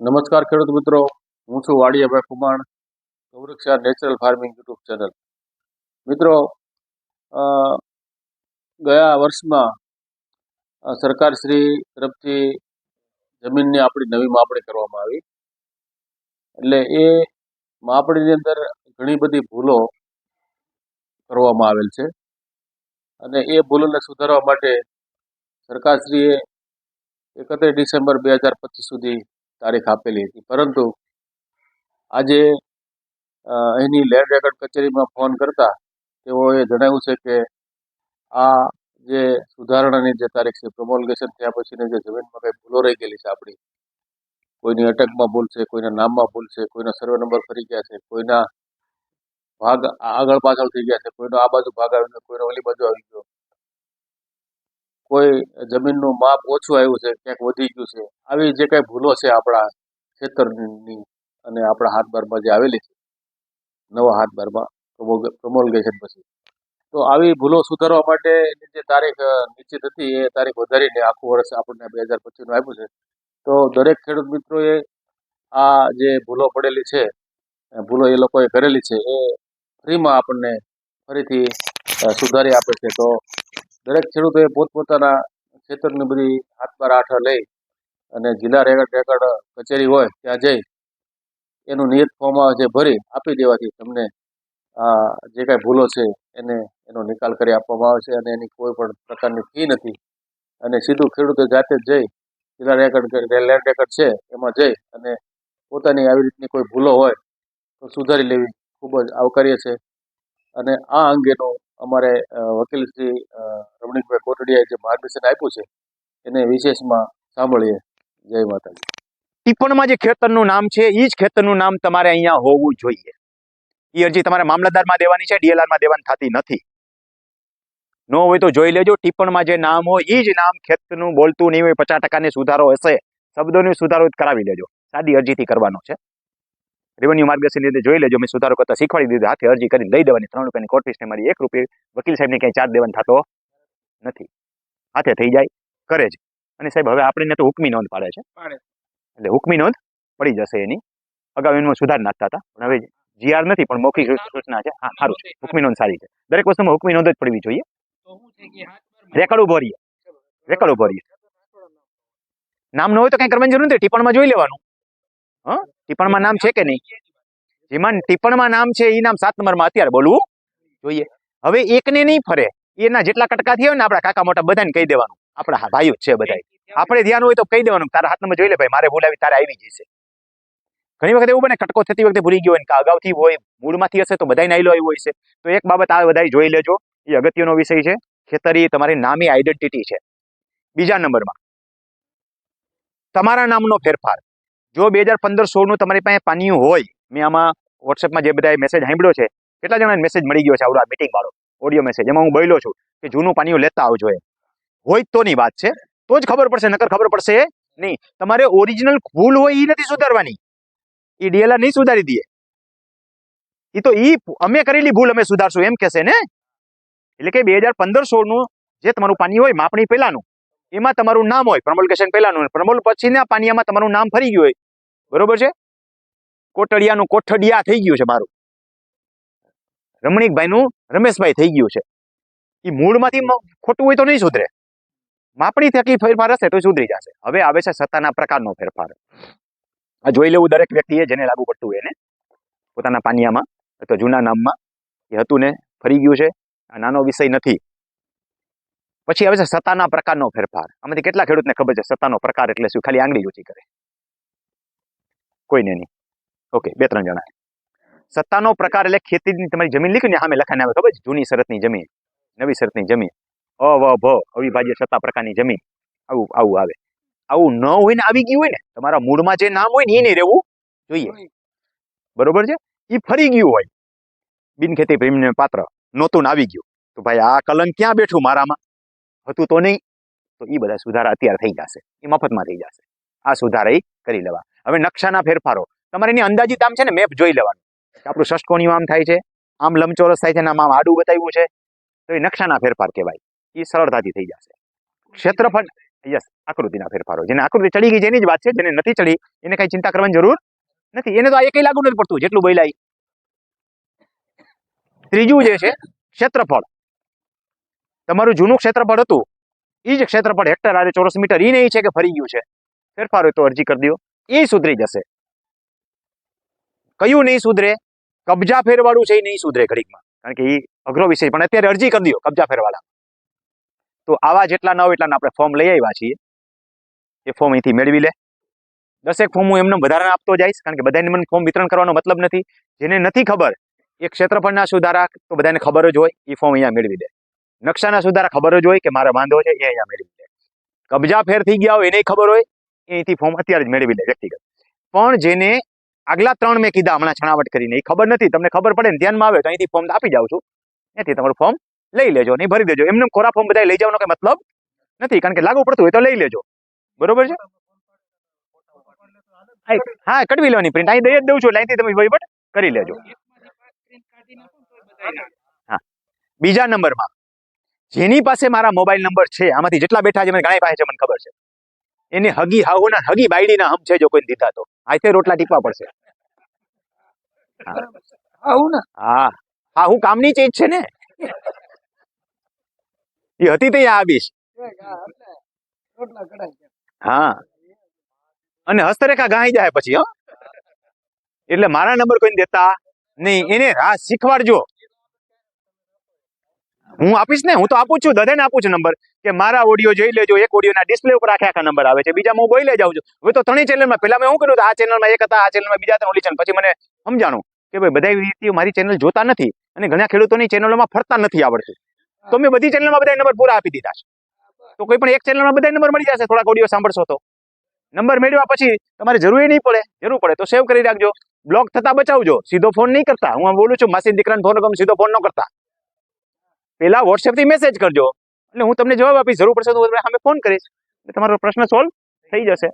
નમસ્કાર ખેડૂત મિત્રો. હું છું Vadiyabhai Kuman Gauraksha natural farming YouTube channel. મિત્રો ગયા વર્ષમાં સરકારશ્રી તરફથી જમીનની આપણી નવી માપણી કરવામાં આવી. એટલે એ માપણીની અંદર ઘણી બધી ભૂલો કરવામાં આવેલ છે. અને એ ભૂલોને સુધારવા માટે સરકારશ્રીએ એકત્રીસ ડિસેમ્બર બે હજાર પચીસ સુધી તારીખ આપેલી હતી. પરંતુ આજે એની લેન્ડ રેકોર્ડ કચેરીમાં ફોન કરતા તેઓએ જણાવ્યું છે કે આ જે સુધારણાની જે તારીખ છે પ્રમોલગેશન થયા પછીની જે જમીનમાં કંઈ ભૂલો રહી ગયેલી છે આપણી? કોઈની અટકમાં ભૂલ છે, કોઈના નામમાં ભૂલ છે, કોઈના સર્વે નંબર ફરી ગયા છે, કોઈના ભાગ આગળ પાછળ થઈ ગયા છે, કોઈનો આ બાજુ ભાગ આવી ગયો કોઈનો ઓલી બાજુ આવી ગયો. કોઈ જમીનનું માપ ઓછું આવ્યું છે, ક્યાંક વધી ગયું છે, આવી જે કાંઈ ભૂલો છે આપણા ખેતરની અને આપણા હાથબારમાં જે આવેલી છે, નવા હાથબારમાં પ્રમોલગેશન પછી. તો આવી ભૂલો સુધારવા માટેની જે તારીખ નિશ્ચિત હતી, એ તારીખ વધારીને આખું વર્ષ આપણને બે હજાર પચીસનું આપ્યું છે. તો દરેક ખેડૂત મિત્રોએ આ જે ભૂલો પડેલી છે ભૂલો એ લોકોએ કરેલી છે, એ ફ્રીમાં આપણને ફરીથી સુધારી આપે છે. તો દરેક ખેડૂતોએ પોતપોતાના ખેતરની બધી હાથબાર આઠ લઈ અને જિલ્લા રેકર્ડ રેકર્ડ કચેરી હોય ત્યાં જઈ એનું નિયત ફોર્મ છે ભરી આપી દેવાથી તમને જે કાંઈ ભૂલો છે એને, એનો નિકાલ કરી આપવામાં આવે છે અને એની કોઈ પણ પ્રકારની ફી નથી. અને સીધું ખેડૂતો જાતે જ જઈ જિલ્લા રેકર્ડ લેન્ડ રેકર્ડ છે એમાં જઈ અને પોતાની આવી રીતની કોઈ ભૂલો હોય તો સુધારી લેવી ખૂબ જ આવકાર્ય છે. અને આ અંગેનું અમારે વકીલ શ્રી રમણીકભાઈ કોટડિયાએ જે માર્ગદર્શન આપ્યું છે, એને વિશેષમાં સાંભળીએ. જય માતાજી. ટિપ્પણમાં જે ખેતરનું નામ છે એ જ ખેતરનું નામ તમારે અહીંયા હોવું જોઈએ. એ અરજી તમારે મામલતદારમાં દેવાની છે, ડીએલઆરમાં દેવાની થતી નથી. ન હોય તો જોઈ લેજો, ટિપ્પણમાં જે નામ હોય એ જ નામ ખેતરનું બોલતું નહીં હોય, પચાસ ટકાની સુધારો હશે, શબ્દોની સુધારો કરાવી લેજો. સાદી અરજીથી કરવાનો છે. રેવન્યુ માર્ગદર્શન લીધે જોઈ લેજો. મેં સુધારો કરતા શીખવાડી દીધું. હાથે અરજી કરી લઈ દેવાની. ત્રણ રૂપિયાની કોર્ટ ફીસને મારી એક રૂપિયા. વકીલ સાહેબને ક્યાંય ચાર્જ દેવાનો થતો નથી. હાથે થઈ જાય. કરે જ. અને સાહેબ હવે આપણે તો હુકમી નોંધ પાડે છે. એટલે હુકમી નોંધ પડી જશે એની. અગાઉ એનો સુધાર નાખતા હતા પણ હવે જીઆર નથી પણ મૌખિક સૂચના છે. હા સારું હુકમી નોંધ સારી છે. દરેક વસ્તુમાં હુકમી નોંધ જ પડવી જોઈએ. રેકર્ડ ઊભો રહીએ. રેકર્ડ ઊભો રહીએ. નામ ન હોય તો કઈ કરવાની જરૂર નથી. ટિપ્પણમાં જોઈ લેવાનું. હા? ટિપ્પણમાં નામ છે કે નહીં? જેમાં ટિપ્પણમાં નામ છે એ નામ સાત નંબરમાં અત્યારે બોલવું જોઈએ. હવે એકને નહીં ફરે. એના જેટલા કટકા થયા ને આપણા કાકા મોટા બધાને કહી દેવાનું. આપણા ભાઈઓ છે બધા આપણે ધ્યાન હોય તો કહી દેવાનું તારા હાથમાં જોઈ લે ભાઈ, મારે ભૂલાવી તારે આવી જશે ઘણી વખત એવું બને કટકો થતી વખતે ભૂલી ગયો હોય અગાઉથી હોય, મૂળમાંથી હશે તો બધાને આવેલો આવ્યું હોય છે. તો એક બાબત આ બધા જોઈ લેજો. એ અગત્યનો વિષય છે. ખેતરી તમારી નામી આઈડેન્ટિટી છે. બીજા નંબરમાં. તમારા નામનો ફેરફાર. જો બે હજાર પંદર સોળનું તમારી પાસે પાનિયું હોય, મેં આમાં વોટ્સએપમાં જે બધા મેસેજ સાંભળ્યો છે, કેટલા જણાને મેસેજ મળી ગયો છે આવડો આ મીટિંગ વાળો ઓડિયો મેસેજ એમાં હું બોલ્યો છું કે જૂનું પાનિયું લેતા આવજો એ હોય તોની વાત છે, તો જ ખબર પડશે, નકર ખબર પડશે નહીં. તમારે ઓરિજિનલ ભૂલ હોય એ નથી સુધારવાની. એ ડીએલઆર નહીં સુધારી દે એ તો એ અમે કરેલી ભૂલ અમે સુધારશું, એમ કહેશે ને? એટલે કે બે હજાર પંદર સોળનું જે તમારું પાણી હોય, માપણી પહેલાનું એમાં તમારું નામ હોય, પ્રમોલકેશન પહેલાનું પ્રમોલ પછીના પાણીયામાં તમારું નામ ફરી ગયું હોય. બરોબર છે? કોટડિયાનું કોઠડિયા થઈ ગયું છે મારું. રમણીકભાઈનું રમેશભાઈ થઈ ગયું છે. એ મૂળમાંથી ખોટું હોય તો નહીં સુધરે. માપણી થકી ફેરફાર હશે તો સુધરી જશે. હવે આવે છે સત્તાના પ્રકારનો ફેરફાર. આ જોઈ લેવું દરેક વ્યક્તિએ જેને લાગુ પડતું એને. પોતાના પાનિયામાં, અથવા જૂના નામમાં. એ હતું ને ફરી ગયું છે. આ નાનો વિષય નથી. પછી આવે છે સત્તાના પ્રકારનો ફેરફાર. આમાંથી કેટલા ખેડૂતને ખબર છે? સત્તાનો પ્રકાર એટલે શું? ખાલી આંગળી ઊંચી કરે. કોઈને નહીં. ઓકે બે ત્રણ જણા. સત્તાનો પ્રકાર એટલે ખેતીની તમારી જમીન લીખી ને સામે લખાને આવે ખબર છે? જૂની શરતની જમીન નવી શરતની જમીન. અ વ ભ અવિભાજ્ય સત્તા પ્રકારની જમીન. આવું આવું આવે. આવું ન હોય ને આવી ગયું હોય ને તમારા મૂળમાં જે નામ હોય ને એ નહીં રહેવું જોઈએ. બરોબર છે? એ ફરી ગયું હોય. બિનખેતી પ્રેમીને પાત્ર નહોતું આવી ગયું. તો ભાઈ આ કલંક ક્યાં બેઠું મારામાં? હતું તો નહીં, તો એ બધા સુધારા અત્યારે થઈ જશે. એ મફતમાં થઈ જશે. આ સુધારા કરી લેવા. હવે નકશાના ફેરફારો. તમારે એની અંદાજિત આમ છે ને મેપ જોઈ લેવાનું. આપણું ષષ્ટકોણિયું આમ થાય છે, આમ લંબચોરસ થાય છે ને આમ આડું બતાવ્યું છે, તો એ નકશાના ફેરફાર કહેવાય. એ સરળતાથી થઈ જશે. ક્ષેત્રફળ, યસ, આકૃતિના ફેરફારો. જેને આકૃતિ ચડી ગઈ જેની જ વાત છે, જેને નથી ચડી, એને કઈ ચિંતા કરવાની જરૂર નથી. એને તો આ કઈ લાગુ નથી પડતું, જેટલું બોલાય ત્રીજું જે છે, ક્ષેત્રફળ. તમારું જૂનું ક્ષેત્રફળ હતું. એ જ ક્ષેત્રફળ હેક્ટર આરે ચોરસ મીટર એ નહીં છે કે ફરી ગયું છે. ફેરફાર હોય તો અરજી કરી દો એ સુધરી જશે. કયું નહીં સુધરે? કબજા ફેરવાળું છે એ નહીં સુધરે ઘડીકમાં. કારણ કે એ અઘરો વિષય પણ અત્યારે અરજી કરી દો કબજા ફેરવાળા તો આવા જેટલા ન હોય એટલાના આપણે ફોર્મ લઈ આવ્યા છીએ. એ ફોર્મ અહીંથી મેળવી લે. દસેક ફોર્મ હું એમને વધારાના આપતો જઈશ, કારણ કે બધાને મને ફોર્મ વિતરણ કરવાનો મતલબ નથી. જેને નથી ખબર, એ ક્ષેત્રફળના સુધારા, તો બધાને ખબર જ હોય. એ ફોર્મ અહીંયા મેળવી દે. નકશાના સુધારા ખબર જ હોય કે મારે વાંધો છે એ અહીંયા મેળવી લે. કબજા ફેર થઈ ગયા હોય એને ખબર હોય એ અહીંથી ફોર્મ અત્યારે જ મેળવી લે વ્યક્તિગત. પણ જેને આગલા ત્રણ મેં કીધા હમણાં છણાવટ કરીને એ ખબર નથી તમને ખબર પડે ને ધ્યાનમાં આવે તો અહીંથી ફોર્મ આપી જાઉં છું. એથી તમારું ફોર્મ લઈ લેજો નહીં ભરી દેજો. એમને ખોરા ફોર્મ બધા લઈ જવાનો કંઈ મતલબ નથી કારણ કે લાગુ પડતું હોય તો લઈ લેજો. બરોબર છે? હા, કડવી લેવાની પ્રિન્ટ અહીં દઈ જ દઉં છું એટલે અહીંથી તમે વહીવટ કરી લેજો. હા. બીજા નંબરમાં. જેની પાસે મારા મોબાઈલ નંબર છે આમાંથી જેટલા બેઠા છે મને ઘણા પાસે છે મને ખબર છે. એને હગી હાવોના હગી બાયડીના હમ છે જો કોઈ દીધા તો. આથી રોટલા ટીપવા પડશે. હા. હા. હું કામની ચીજ છે ને? એ હતી ત્યાં આવીશ હા અને હસ્તરેખા ગાઈ જાય પછી હો. એટલે મારા નંબર કોઈને દેતા નહીં. એને હા શીખવાડજો. હું આપીશ ને? હું તો આપું છું. દધેને આપું છું નંબર કે મારા ઓડિયો જોઈ લેજો. એક ઓડિયોના ડિસ્પ્લે ઉપર આખે આખા નંબર આવે છે. બીજામાં હું લઈ જાઉં છું. હવે તો ત્રણેય ચેનલમાં પહેલાં મેં શું કર્યું આ ચેનલમાં એક હતા, આ ચેનલમાં બીજા હતા, ઓલી પછી મને સમજાણું કે ભાઈ બધા વ્યક્તિઓ મારી ચેનલ જોતા નથી અને ઘણા ખેડૂતોની ચેનલોમાં ફરતા નથી આવડતું. તો મેં બધી ચેનલમાં બધા નંબર પૂરા આપી દીધા છે. તો કોઈ પણ એક ચેનલમાં બધા નંબર મળી જશે. થોડાક ઓડિયો સાંભળશો તો. નંબર મેળવ્યા પછી તમારે જરૂરી નહીં પડે. જરૂર પડે. તો સેવ કરી રાખજો. બ્લોક થતા બચાવજો. સીધો ફોન નહીં કરતા. હું બોલું છું માસી દીકરાને ફોન કરું સીધો ફોન ન કરતા. પેલા વોટ્સએપથી મેસેજ કરજો. એટલે હું તમને જવાબ આપીશ. જરૂર પડશે તો હું તમને સામે ફોન કરીશ. તમારો પ્રશ્ન સોલ્વ થઈ જશે.